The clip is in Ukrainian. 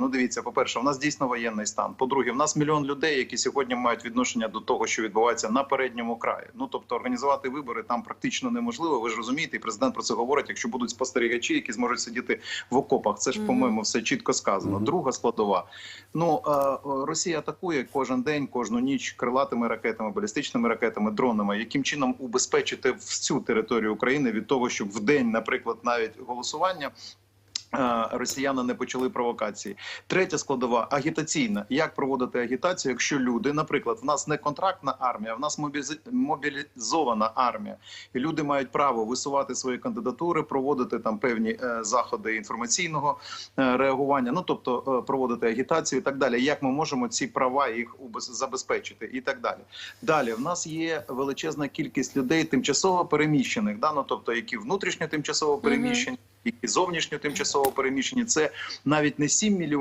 Ну, дивіться, по-перше, у нас дійсно воєнний стан. По-друге, в нас мільйон людей, які сьогодні мають відношення до того, що відбувається на передньому краї. Ну тобто організувати вибори там практично неможливо. Ви ж розумієте, і президент про це говорить. Якщо будуть спостерігачі, які зможуть сидіти в окопах, це ж Мгм. по-моєму все чітко сказано. Мгм. Друга складова. Ну е, е, Росія атакує кожен день, кожну ніч крилатими ракетами, балістичними ракетами, дронами. Яким чином убезпечити всю територію України від того, щоб в день, наприклад, навіть голосування. Росіяни не почали провокації. Третя складова агітаційна. Як проводити агітацію, якщо люди, наприклад, в нас не контрактна армія, в нас мобілізована армія, і люди мають право висувати свої кандидатури, проводити там певні е, заходи інформаційного е, реагування, ну тобто е, проводити агітацію і так далі. Як ми можемо ці права їх забезпечити і так далі. Далі в нас є величезна кількість людей тимчасово переміщених, да? ну, тобто які внутрішньо тимчасово переміщені, які зовнішньо тимчасово переміщені. Це навіть не 7 мільйонів.